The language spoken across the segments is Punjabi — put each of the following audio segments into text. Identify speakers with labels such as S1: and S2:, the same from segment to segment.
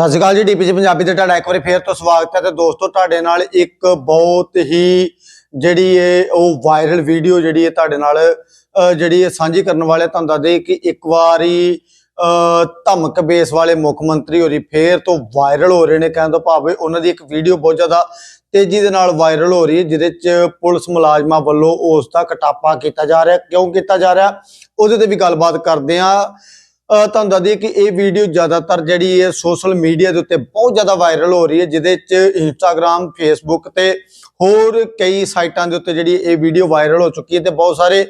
S1: ਸਤਿ ਸ਼੍ਰੀ ਅਕਾਲ ਜੀ ਡੀਪੀਸੀ ਪੰਜਾਬੀ ਤੇ ਤੁਹਾਡਾ ਇੱਕ ਵਾਰੀ ਫੇਰ ਤੋਂ ਸਵਾਗਤ ਹੈ ਤੇ ਦੋਸਤੋ, ਤੁਹਾਡੇ ਨਾਲ ਇੱਕ ਬਹੁਤ ਹੀ ਜਿਹੜੀ ਇਹ ਉਹ ਵਾਇਰਲ ਵੀਡੀਓ ਜਿਹੜੀ ਹੈ ਤੁਹਾਡੇ ਨਾਲ ਜਿਹੜੀ ਇਹ ਸਾਂਝੀ ਕਰਨ ਵਾਲੇ ਤੁਹਾਨੂੰ ਦੱਸਦੇ ਕਿ ਇੱਕ ਵਾਰੀ ਧਮਕ ਬੇਸ ਵਾਲੇ ਮੁੱਖ ਮੰਤਰੀ ਹੋਰੀ ਫੇਰ ਤੋਂ ਵਾਇਰਲ ਹੋ ਰਹੇ ਨੇ, ਕਹਿਣ ਤੋਂ ਭਾਵੇਂ ਉਹਨਾਂ ਦੀ ਇੱਕ ਵੀਡੀਓ ਬਹੁਤ ਜ਼ਿਆਦਾ ਤੇਜ਼ੀ ਦੇ ਨਾਲ ਵਾਇਰਲ ਹੋ ਰਹੀ ਹੈ, ਜਿਹਦੇ ਚ ਪੁਲਿਸ ਮੁਲਾਜ਼ਮਾਂ ਵੱਲੋਂ ਉਸ ਦਾ ਕਟਾਪਾ ਕੀਤਾ ਜਾ ਰਿਹਾ, ਕਿਉਂ ਕੀਤਾ ਜਾ ਰਿਹਾ, ਉਹਦੇ ਤੇ ਵੀ ਗੱਲਬਾਤ ਕਰਦੇ ਆ ਤੁਹਾਨੂੰ ਦੱਸ ਦਈਏ ਕਿ ਇਹ ਵੀਡੀਓ ਜ਼ਿਆਦਾਤਰ ਜਿਹੜੀ ਹੈ ਸੋਸ਼ਲ ਮੀਡੀਆ ਦੇ ਉੱਤੇ ਬਹੁਤ ਜ਼ਿਆਦਾ ਵਾਇਰਲ ਹੋ ਰਹੀ ਹੈ, ਜਿਹਦੇ ਚ ਇੰਸਟਾਗ੍ਰam ਫੇਸਬੁੱਕ ਤੇ ਹੋਰ ਕਈ ਸਾਈਟਾਂ ਦੇ ਉੱਤੇ ਜਿਹੜੀ ਇਹ ਵੀਡੀਓ ਵਾਇਰਲ ਹੋ ਚੁੱਕੀ ਹੈ ਤੇ ਬਹੁਤ ਸਾਰੇ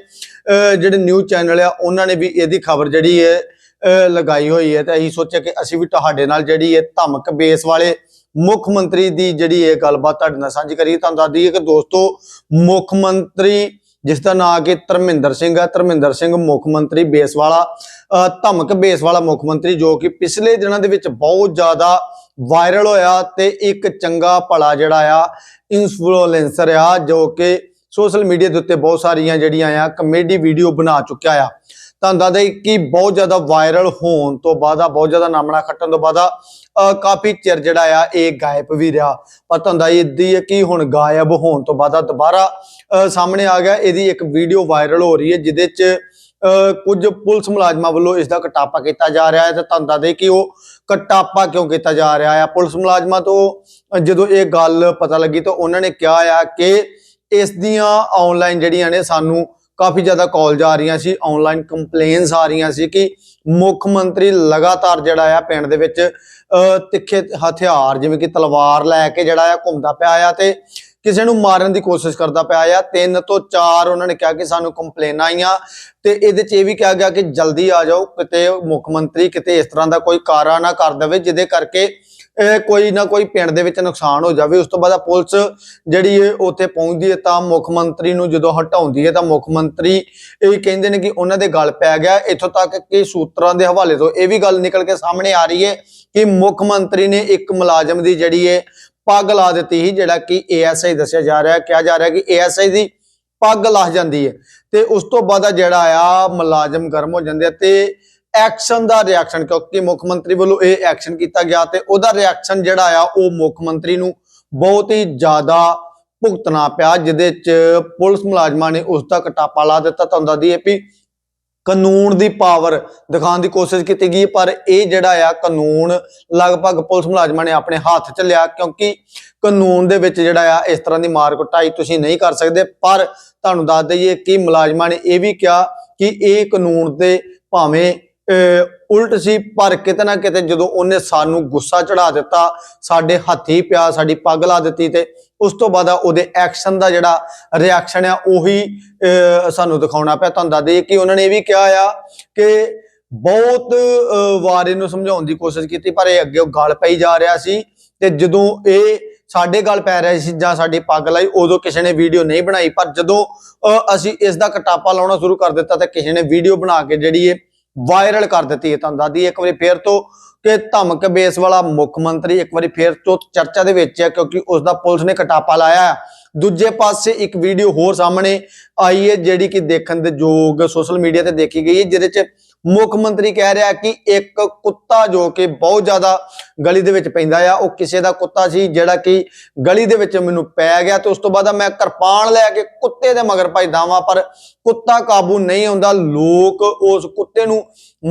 S1: ਜਿਹੜੇ ਨਿਊਜ਼ ਚੈਨਲ ਆ, ਉਹਨਾਂ ਨੇ ਵੀ ਇਹਦੀ ਖਬਰ ਜਿਹੜੀ ਹੈ ਲਗਾਈ ਹੋਈ ਹੈ ਤੇ ਅਸੀਂ ਸੋਚਿਆ ਕਿ ਅਸੀਂ ਵੀ ਤੁਹਾਡੇ ਨਾਲ ਜਿਹੜੀ ਹੈ ਧਮਕ ਬੇਸ ਵਾਲੇ ਮੁੱਖ ਮੰਤਰੀ ਦੀ ਜਿਹੜੀ ਇਹ ਗੱਲਬਾਤ ਤੁਹਾਡੇ ਨਾਲ ਸਾਂਝੀ ਕਰੀਏ। ਤੁਹਾਨੂੰ ਦੱਸ ਦਈਏ ਕਿ ਦੋਸਤੋ, ਮੁੱਖ ਮੰਤਰੀ ਜਿਸ ਦਾ ਨਾਂ ਕਿ ਧਰਮਿੰਦਰ ਸਿੰਘ ਹੈ। ਧਰਮਿੰਦਰ ਸਿੰਘ ਮੁੱਖ ਮੰਤਰੀ ਬੇਸਵਾਲਾ ਅਹ ਧਮਕ ਬੇਸਵਾਲਾ ਮੁੱਖ ਮੰਤਰੀ ਜੋ ਕਿ ਪਿਛਲੇ ਦਿਨਾਂ ਦੇ ਵਿੱਚ ਬਹੁਤ ਜ਼ਿਆਦਾ ਵਾਇਰਲ ਹੋਇਆ ਤੇ ਇੱਕ ਚੰਗਾ ਭਲਾ ਜਿਹੜਾ ਆ ਇਨਫਲੂਐਂਸਰ ਆ, ਜੋ ਕਿ ਸੋਸ਼ਲ ਮੀਡੀਆ ਦੇ ਉੱਤੇ ਬਹੁਤ ਸਾਰੀਆਂ ਜਿਹੜੀਆਂ ਆ, ਕਮੇਡੀ ਵੀਡੀਓ ਬਣਾ ਚੁੱਕਿਆ ਆ। ਤੁਹਾਨੂੰ ਦੱਸਦੇ ਕਿ ਬਹੁਤ ਜ਼ਿਆਦਾ ਵਾਇਰਲ ਹੋਣ ਤੋਂ ਬਾਅਦ ਆ, ਬਹੁਤ ਜ਼ਿਆਦਾ ਨਾਮਣਾ ਖੱਟਣ ਤੋਂ ਬਾਅਦ ਆ ਕਾਫੀ ਚਿਰ ਜਿਹੜਾ ਆ, ਇਹ ਗਾਇਬ ਵੀ ਰਿਹਾ। ਪਰ ਤੁਹਾਨੂੰ ਦੱਸ ਇੱਦੀ ਹੈ ਕਿ ਹੁਣ ਗਾਇਬ ਹੋਣ ਤੋਂ ਬਾਅਦ ਆ, ਦੁਬਾਰਾ ਸਾਹਮਣੇ ਆ ਗਿਆ, ਇਹਦੀ ਇੱਕ ਵੀਡੀਓ ਵਾਇਰਲ ਹੋ ਰਹੀ ਹੈ, ਜਿਹਦੇ 'ਚ ਅਹ ਕੁਝ ਪੁਲਿਸ ਮੁਲਾਜ਼ਮਾਂ ਵੱਲੋਂ ਇਸ ਦਾ ਕਟਾਪਾ ਕੀਤਾ ਜਾ ਰਿਹਾ ਹੈ। ਤੇ ਤੁਹਾਨੂੰ ਦੱਸਦੇ ਕਿ ਉਹ ਕਟਾਪਾ ਕਿਉਂ ਕੀਤਾ ਜਾ ਰਿਹਾ ਹੈ? ਪੁਲਿਸ ਮੁਲਾਜ਼ਮਾਂ ਤੋਂ ਜਦੋਂ ਇਹ ਗੱਲ ਪਤਾ ਲੱਗੀ ਤਾਂ ਉਹਨਾਂ ਨੇ ਕਿਹਾ ਆ ਕਿ ਇਸ ਦੀਆਂ ਆਨਲਾਈਨ ਜਿਹੜੀਆਂ ਨੇ ਸਾਨੂੰ ਕਾਫੀ ਜ਼ਿਆਦਾ ਕਾਲਜ ਆ ਰਹੀਆਂ ਸੀ ਆਨਲਾਈਨ ਕੰਪਲੇਨਸ ਆ ਰਹੀਆਂ ਸੀ ਕਿ ਮੁੱਖ ਮੰਤਰੀ ਲਗਾਤਾਰ ਜਿਹੜਾ ਆ ਪਿੰਡ ਦੇ ਵਿੱਚ ਤਿੱਖੇ ਹਥਿਆਰ ਜਿਵੇਂ ਕਿ ਤਲਵਾਰ ਲੈ ਕੇ ਜਿਹੜਾ ਆ ਘੁੰਮਦਾ ਪਿਆ ਆ ਤੇ ਕਿਸੇ ਨੂੰ ਮਾਰਨ ਦੀ ਕੋਸ਼ਿਸ਼ ਕਰਦਾ ਪਿਆ ਆ। ਤਿੰਨ ਤੋਂ ਚਾਰ ਉਹਨਾਂ ਨੇ ਕਿਹਾ ਕਿ ਸਾਨੂੰ ਕੰਪਲੇਨਾਂ ਆਈਆਂ ਤੇ ਇਹਦੇ ਚ ਇਹ ਵੀ ਕਿਹਾ ਗਿਆ ਕਿ ਜਲਦੀ ਆ ਜਾਓ, ਕਿਤੇ ਮੁੱਖ ਮੰਤਰੀ ਕਿਤੇ ਇਸ ਤਰ੍ਹਾਂ ਦਾ ਕੋਈ ਕਾਰਾ ਨਾ ਕਰ ਦੇਵੇ, ਜਿਹਦੇ ਕਰਕੇ ਕੋਈ ਨਾ ਕੋਈ ਪਿੰਡ ਦੇ ਵਿੱਚ ਨੁਕਸਾਨ ਹੋ ਜਾਵੇ, ਉਸ ਤੋਂ ਬਾਅਦ ਪੁਲਿਸ ਜਿਹੜੀ ਹੈ ਉੱਥੇ ਪਹੁੰਚਦੀ ਹੈ ਤਾਂ ਮੁੱਖ ਮੰਤਰੀ ਨੂੰ ਜਦੋਂ ਹਟਾਉਂਦੀ ਹੈ ਤਾਂ ਮੁੱਖ ਮੰਤਰੀ ਇਹ ਕਹਿੰਦੇ ਨੇ ਕਿ ਉਹਨਾਂ ਦੇ ਗੱਲ ਪੈ ਗਿਆ। ਇੱਥੋਂ ਤੱਕ ਕਿ ਸੂਤਰਾਂ ਦੇ ਹਵਾਲੇ ਤੋਂ ਇਹ ਵੀ ਗੱਲ ਨਿਕਲ ਕੇ ਸਾਹਮਣੇ ਆ ਰਹੀ ਹੈ ਕਿ ਮੁੱਖ ਮੰਤਰੀ ਨੇ ਇੱਕ ਮੁਲਾਜ਼ਮ ਦੀ ਜਿਹੜੀ ਹੈ ਪੱਗ ਲਾ ਦਿੱਤੀ ਸੀ, ਜਿਹੜਾ ਕਿ ਏਐਸਆਈ ਦੱਸਿਆ ਜਾ ਰਿਹਾ ਹੈ ਕਿਹਾ ਜਾ ਰਿਹਾ ਕਿ ਏਐਸਆਈ ਦੀ ਪੱਗ ਲੱਹ ਜਾਂਦੀ ਹੈ ਤੇ ਉਸ ਤੋਂ ਬਾਅਦ ਜਿਹੜਾ ਆ ਮੁਲਾਜ਼ਮ ਗਰਮ ਹੋ ਜਾਂਦੇ ਆ ਤੇ ਐਕਸ਼ਨ ਦਾ ਰਿਐਕਸ਼ਨ ਕਿਉਂਕਿ ਮੁੱਖ ਮੰਤਰੀ ਵੱਲੋਂ ਇਹ ਐਕਸ਼ਨ ਕੀਤਾ ਗਿਆ ਤੇ ਉਹਦਾ ਰਿਐਕਸ਼ਨ ਜਿਹੜਾ ਆ, ਉਹ ਮੁੱਖ ਮੰਤਰੀ ਨੂੰ ਬਹੁਤ ਹੀ ਜ਼ਿਆਦਾ ਭੁਗਤਣਾ ਪਿਆ, ਜਿਹਦੇ ਚ ਪੁਲਿਸ ਮੁਲਾਜ਼ਮਾਂ ਨੇ ਉਸ ਦਾ ਕਟਾਪਾ ਲਾ ਦਿੱਤਾ ਤੁਹਾਨੂੰ ਦੱਸਦੀ ਹੈ ਵੀ ਕਾਨੂੰਨ ਦੀ ਪਾਵਰ ਦਿਖਾਉਣ ਦੀ ਕੋਸ਼ਿਸ਼ ਕੀਤੀ ਗਈ, ਪਰ ਇਹ ਜਿਹੜਾ ਆ ਕਾਨੂੰਨ ਲਗਭਗ ਪੁਲਿਸ ਮੁਲਾਜ਼ਮਾਂ ਨੇ ਆਪਣੇ ਹੱਥ 'ਚ ਲਿਆ, ਕਿਉਂਕਿ ਕਾਨੂੰਨ ਦੇ ਵਿੱਚ ਜਿਹੜਾ ਆ, ਇਸ ਤਰ੍ਹਾਂ ਦੀ ਮਾਰ ਕੁਟਾਈ ਤੁਸੀਂ ਨਹੀਂ ਕਰ ਸਕਦੇ, ਪਰ ਤੁਹਾਨੂੰ ਦੱਸ ਦਈਏ ਕਿ ਮੁਲਾਜ਼ਮਾਂ ਨੇ ਇਹ ਵੀ ਕਿਹਾ ਕਿ ਇਹ ਕਾਨੂੰਨ ਦੇ ਭਾਵੇਂ ਉਲਟ ਸੀ, ਪਰ ਕਿਤੇ ਨਾ ਕਿਤੇ ਜਦੋਂ ਉਹਨੇ ਸਾਨੂੰ ਗੁੱਸਾ ਚੜਾ ਦਿੱਤਾ, ਸਾਡੇ ਹੱਥੀ ਪਿਆ, ਸਾਡੀ ਪੱਗ ਲਾ ਦਿੱਤੀ ਤੇ ਉਸ ਤੋਂ ਬਾਅਦ ਉਹਦੇ ਐਕਸ਼ਨ ਦਾ ਜਿਹੜਾ ਰਿਐਕਸ਼ਨ ਆ, ਉਹੀ ਸਾਨੂੰ ਦਿਖਾਉਣਾ ਪਿਆ। ਤੁਹਾਨੂੰ ਦੱਸ ਦਈਏ ਕਿ ਉਹਨਾਂ ਨੇ ਇਹ ਵੀ ਕਿਹਾ ਆ ਕਿ ਬਹੁਤ ਵਾਰ ਇਹਨੂੰ ਸਮਝਾਉਣ ਦੀ ਕੋਸ਼ਿਸ਼ ਕੀਤੀ, ਪਰ ਇਹ ਅੱਗੇ ਗਾਲ ਪਈ ਜਾ ਰਿਹਾ ਸੀ ਤੇ ਜਦੋਂ ਇਹ ਸਾਡੇ ਗੱਲ ਪੈ ਰਿਹਾ ਸੀ ਜਾਂ ਸਾਡੀ ਪੱਗ ਲਾਈ, ਉਦੋਂ ਕਿਸੇ ਨੇ ਵੀਡੀਓ ਨਹੀਂ ਬਣਾਈ। ਪਰ ਜਦੋਂ ਅਸੀਂ ਇਸ ਦਾ ਕਟਾਪਾ ਲਾਉਣਾ ਸ਼ੁਰੂ ਕਰ ਦਿੱਤਾ ਤਾਂ ਕਿਸੇ ਨੇ ਵੀਡੀਓ ਬਣਾ ਕੇ ਜਿਹੜੀ ਇਹ ਵਾਇਰਲ ਕਰ ਦਿੱਤੀ ਹੈ ਤੁਹਾਨੂੰ ਦੱਸਦੀ ਇੱਕ ਵਾਰੀ ਫੇਰ ਤੋਂ ਕਿ ਧਮਕ ਬੇਸ ਵਾਲਾ ਮੁੱਖ ਮੰਤਰੀ ਇੱਕ ਵਾਰੀ ਫੇਰ ਤੋਂ ਚਰਚਾ ਦੇ ਵਿੱਚ ਹੈ ਕਿਉਂਕਿ ਉਸ ਦਾ ਪੁਲਿਸ ਨੇ ਕਟਾਪਾ ਲਾਇਆ ਹੈ। ਦੂਜੇ ਪਾਸੇ ਇੱਕ ਵੀਡੀਓ ਹੋਰ ਸਾਹਮਣੇ ਆਈ ਹੈ ਜਿਹੜੀ ਕਿ ਦੇਖਣ ਦੇ ਯੋਗ ਸੋਸ਼ਲ ਮੀਡੀਆ ਤੇ ਦੇਖੀ ਗਈ ਹੈ, ਜਿਹਦੇ 'ਚ ਮੁੱਖ ਮੰਤਰੀ ਕਹਿ ਰਿਹਾ ਕਿ ਇੱਕ ਕੁੱਤਾ ਜੋ ਕਿ ਬਹੁਤ ਜ਼ਿਆਦਾ ਗਲੀ ਦੇ ਵਿੱਚ ਪੈਂਦਾ ਆ ਉਹ ਕਿਸੇ ਦਾ ਕੁੱਤਾ ਸੀ ਜਿਹੜਾ ਕਿ ਗਲੀ ਦੇ ਵਿੱਚ ਮੈਨੂੰ ਪੈ ਗਿਆ ਤੇ ਉਸ ਤੋਂ ਬਾਅਦ ਮੈਂ ਕਿਰਪਾਨ ਲੈ ਕੇ ਕੁੱਤੇ ਦੇ ਮਗਰ ਭਜਦਾ ਵਾਂ ਪਰ ਕੁੱਤਾ ਕਾਬੂ ਨਹੀਂ ਆਉਂਦਾ। ਲੋਕ ਉਸ ਕੁੱਤੇ ਨੂੰ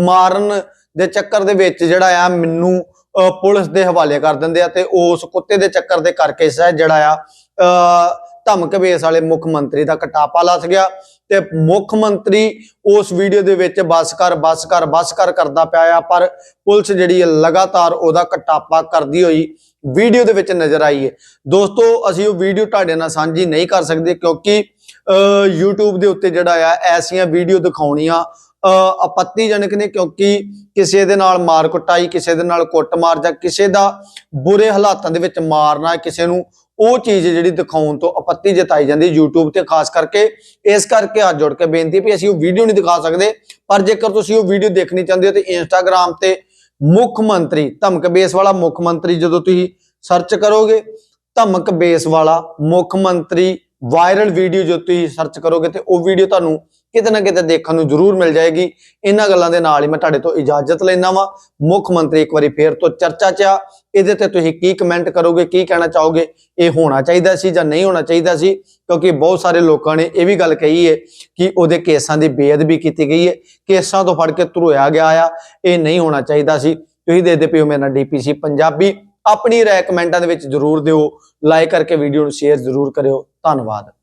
S1: ਮਾਰਨ ਦੇ ਚੱਕਰ ਦੇ ਵਿੱਚ ਜਿਹੜਾ ਆ ਮੈਨੂੰ ਅਹ, ਪੁਲਿਸ ਦੇ ਹਵਾਲੇ ਕਰ ਦਿੰਦੇ ਆ ਤੇ ਉਸ ਕੁੱਤੇ ਦੇ ਚੱਕਰ ਦੇ ਕਰਕੇ ਸਹਿ ਜਿਹੜਾ ਆ ਧਮਕ ਬੇਸ ਵਾਲੇ ਮੁੱਖ ਮੰਤਰੀ ਦਾ ਕਟਾਪਾ ਲੱਥ ਗਿਆ ਤੇ ਮੁੱਖ ਮੰਤਰੀ ਉਸ ਵੀਡੀਓ ਦੇ ਵਿੱਚ ਬਸ ਕਰ ਬਸ ਕਰ ਬਸ ਕਰ ਕਰਦਾ ਪਿਆ ਆ ਪਰ ਪੁਲਿਸ ਜਿਹੜੀ ਹੈ ਲਗਾਤਾਰ ਉਹਦਾ ਕਟਾਪਾ ਕਰਦੀ ਹੋਈ ਵੀਡੀਓ ਦੇ ਵਿੱਚ ਨਜ਼ਰ ਆਈ ਹੈ। ਦੋਸਤੋ ਅਸੀਂ ਉਹ ਵੀਡੀਓ ਤੁਹਾਡੇ ਨਾਲ ਸਾਂਝੀ ਨਹੀਂ ਕਰ ਸਕਦੇ ਕਿਉਂਕਿ ਅਹ, YouTube ਦੇ ਉੱਤੇ ਜਿਹੜਾ ਆ ਐਸੀਆਂ ਵੀਡੀਓ ਦਿਖਾਉਣੀਆਂ ਅਹ, ਆਪੱਤੀਜਨਕ ਨੇ ਕਿਉਂਕਿ ਕਿਸੇ ਦੇ ਨਾਲ ਮਾਰ ਕੁਟਾਈ ਕਿਸੇ ਦੇ ਨਾਲ ਕੁੱਟਮਾਰ ਜਾਂ ਕਿਸੇ ਦਾ ਬੁਰੇ ਹਾਲਾਤਾਂ ਦੇ ਵਿੱਚ ਮਾਰਨਾ ਕਿਸੇ ਨੂੰ ਉਹ ਚੀਜ਼ ਜਿਹੜੀ ਦਿਖਾਉਣ ਤੋਂ ਆਪੱਤੀ ਜਤਾਈ ਜਾਂਦੀ YouTube ਤੇ, ਖਾਸ ਕਰਕੇ ਇਸ ਕਰਕੇ ਹੱਥ ਜੋੜ ਕੇ ਬੇਨਤੀ ਵੀ ਅਸੀਂ ਉਹ ਵੀਡੀਓ ਨਹੀਂ ਦਿਖਾ ਸਕਦੇ। ਪਰ ਜੇਕਰ ਤੁਸੀਂ ਉਹ ਵੀਡੀਓ ਦੇਖਣੀ ਚਾਹੁੰਦੇ ਹੋ ਤੇ Instagram ਤੇ ਮੁੱਖ ਮੰਤਰੀ, ਧਮਕ ਬੇਸ ਵਾਲਾ ਮੁੱਖ ਮੰਤਰੀ ਜਦੋਂ ਤੁਸੀਂ ਸਰਚ ਕਰੋਗੇ, ਧਮਕ ਬੇਸ ਵਾਲਾ ਮੁੱਖ ਮੰਤਰੀ ਵਾਇਰਲ ਵੀਡੀਓ ਜੋ ਤੁਸੀਂ ਸਰਚ ਕਰੋਗੇ ਤੇ ਉਹ ਵੀਡੀਓ ਤੁਹਾਨੂੰ ਕਿਤੇ ਨਾ ਕਿਤੇ ਦੇਖਣ ਨੂੰ ਜ਼ਰੂਰ ਮਿਲ ਜਾਏਗੀ। ਇਹਨਾਂ ਗੱਲਾਂ ਦੇ ਨਾਲ ਹੀ ਮੈਂ ਤੁਹਾਡੇ ਤੋਂ ਇਜਾਜ਼ਤ ਲੈਣਾ ਵਾਂ। ਮੁੱਖ ਮੰਤਰੀ ਇੱਕ ਵਾਰੀ ਫੇਰ ਤੋਂ ਚਰਚਾ 'ਚ ਆ। ਇਹਦੇ ਤੇ ਤੁਸੀਂ ਕੀ ਕਮੈਂਟ ਕਰੋਗੇ, ਕੀ ਕਹਿਣਾ ਚਾਹੋਗੇ? ਇਹ ਹੋਣਾ ਚਾਹੀਦਾ ਸੀ ਜਾਂ ਨਹੀਂ ਹੋਣਾ ਚਾਹੀਦਾ ਸੀ? ਕਿਉਂਕਿ ਬਹੁਤ ਸਾਰੇ ਲੋਕਾਂ ਨੇ ਇਹ ਵੀ ਗੱਲ ਕਹੀ ਹੈ ਕਿ ਉਹਦੇ ਕੇਸਾਂ ਦੀ ਬੇਅਦਬੀ ਕੀਤੀ ਗਈ ਹੈ ਕੇਸਾਂ ਤੋਂ ਫੜ ਕੇ ਧਰੋਇਆ ਗਿਆ ਆ। ਇਹ ਨਹੀਂ ਹੋਣਾ ਚਾਹੀਦਾ ਸੀ। ਤੁਸੀਂ ਦੇਖਦੇ ਪਿਓ ਮੇਰਾ ਡੀਪੀਸੀ ਪੰਜਾਬੀ। ਆਪਣੀ ਰਾਏ ਕਮੈਂਟਾਂ ਦੇ ਵਿੱਚ ਜ਼ਰੂਰ ਦਿਓ। ਲਾਈਕ ਕਰਕੇ ਵੀਡੀਓ ਨੂੰ ਸ਼ੇਅਰ ਜ਼ਰੂਰ ਕਰਿਓ। ਧੰਨਵਾਦ।